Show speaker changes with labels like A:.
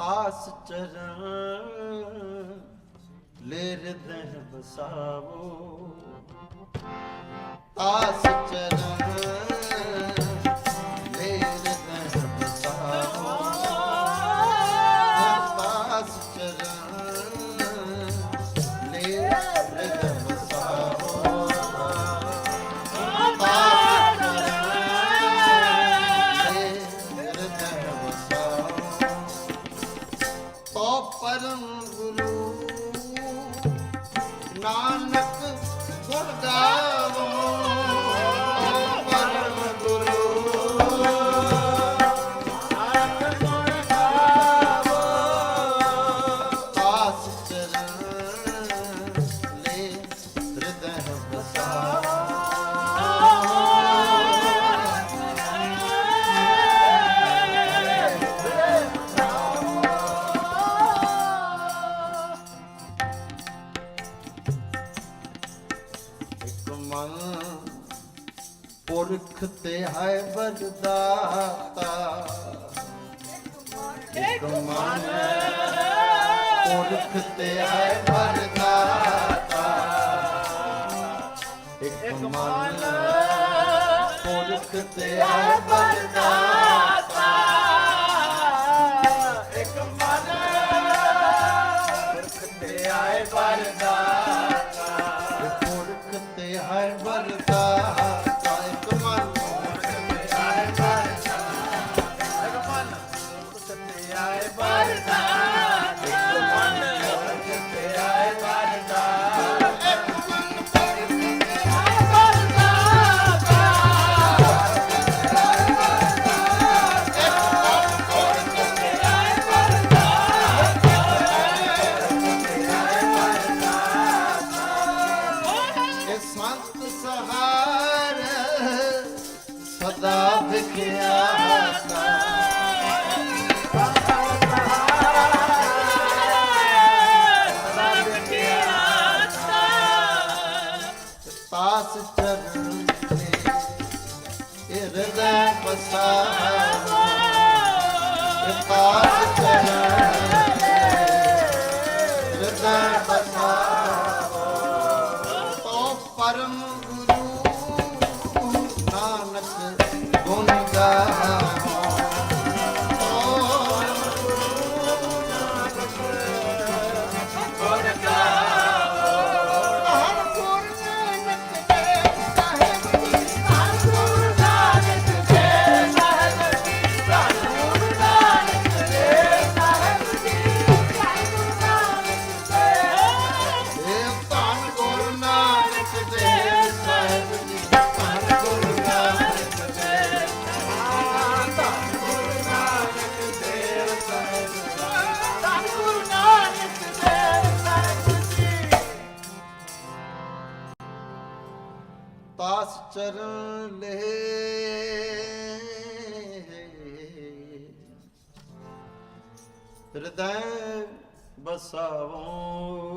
A: ਆਸ ਚਰਨ ਲੈ ਰਦਹ ਬਸਾਵੋ ਆਸ ਚਰਨ ਗੁਰੂ ਨਾਨਕ ਗੁਰਦਾਸ ਹੁਕਮ ਪੁਰਖ ਤੇ ਹੈ ਬਰਦਾਤਾ ਇੱਕ ਮਨ ਪੁਰਖ ਤੇ ਹੈ ਬਰਦਾਤਾ ਇੱਕ ਮਨ ਪੁਰਖ ਤੇ ਹੈ ਬਰਦਾਤਾ ਸਦਾ ਵਿਖਿਆ ਸਾ ਪਾਸ ਚਰਨ ਤੇ ਹਿਰਦੈ ਬਸਾਵਾ ਤੇ ਪਾਸ ਚਰਨ ਤੇ ਹਿਰਦੈ ਬਸਾਵਾ ਤੋ ਪਰਮ ਗੁਰੂ 플러스 ਤਾਸ ਚਰਨ ਲੈ। ਹਿਰਦੈ ਬਸਾਵੋ